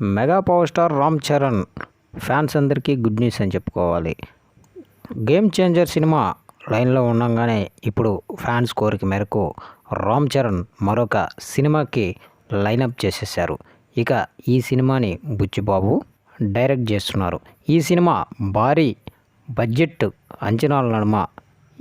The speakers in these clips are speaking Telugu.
Mega power star Ram Charan fans అందరికీ గుడ్ న్యూస్ అని చెప్పుకోవాలి. గేమ్ చేంజర్ సినిమా లైన్లో ఉండగానే ఇప్పుడు ఫ్యాన్స్ కోరిక మేరకు రామ్ చరణ్ మరొక సినిమాకి లైనప్ చేసేసారు ఇక ఈ సినిమాని బుచ్చిబాబు డైరెక్ట్ చేస్తున్నారు. ఈ సినిమా భారీ బడ్జెట్ అంచనాల నడుమ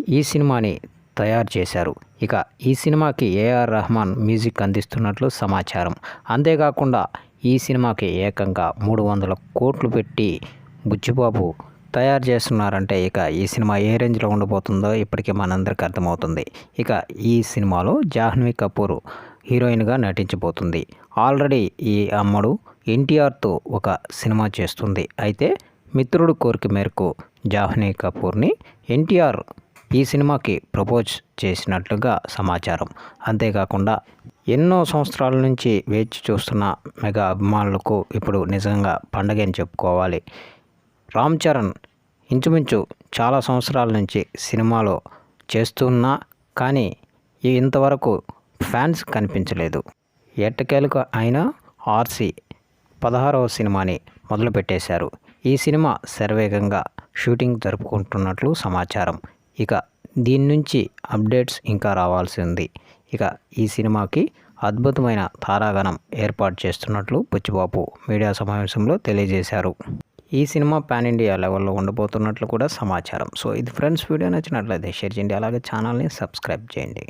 ఈ సినిమాని తయారు చేశారు. ఇక ఈ సినిమాకి ఏఆర్ రెహమాన్ మ్యూజిక్ అందిస్తున్నట్లు సమాచారం. అంతేకాకుండా ఈ సినిమాకి ఏకంగా మూడు వందల కోట్లు పెట్టి బుచ్చిబాబు తయారు చేస్తున్నారంటే ఇక ఈ సినిమా ఏ రేంజ్లో ఉండబోతుందో ఇప్పటికే మనందరికీ అర్థమవుతుంది. ఇక ఈ సినిమాలో జాహ్నవి కపూర్ హీరోయిన్గా నటించబోతుంది. ఆల్రెడీ ఈ అమ్మడు ఎన్టీఆర్తో ఒక సినిమా చేస్తుంది. అయితే మిత్రుడు కోరిక మేరకు జాహ్నవి కపూర్ని ఎన్టీఆర్ ఈ సినిమాకి ప్రపోజ్ చేసినట్లుగా సమాచారం. అంతేకాకుండా ఎన్నో సంవత్సరాల నుంచి వేచి చూస్తున్న మెగా అభిమానులకు ఇప్పుడు నిజంగా పండగ అని చెప్పుకోవాలి. రామ్ చరణ్ ఇంచుమించు చాలా సంవత్సరాల నుంచి సినిమాలో చేస్తున్నా కానీ ఇంతవరకు ఫ్యాన్స్ కనిపించలేదు. ఎట్టకేలకు అయినా ఆర్సీ పదహారవ సినిమాని మొదలుపెట్టేశారు. ఈ సినిమా శరవేగంగా షూటింగ్ జరుపుకుంటున్నట్లు సమాచారం. ఇక దీని నుంచి అప్డేట్స్ ఇంకా రావాల్సి ఉంది. ఇక ఈ సినిమాకి అద్భుతమైన తారాగణం ఏర్పాటు చేస్తున్నట్లు బుచ్చిబాబు మీడియా సమావేశంలో తెలియజేశారు. ఈ సినిమా పాన్ ఇండియా లెవెల్లో ఉండబోతున్నట్లు కూడా సమాచారం. సో ఇది ఫ్రెండ్స్ వీడియో నచ్చినట్లయితే షేర్ చేయండి. అలాగే ఛానల్ని సబ్స్క్రైబ్ చేయండి.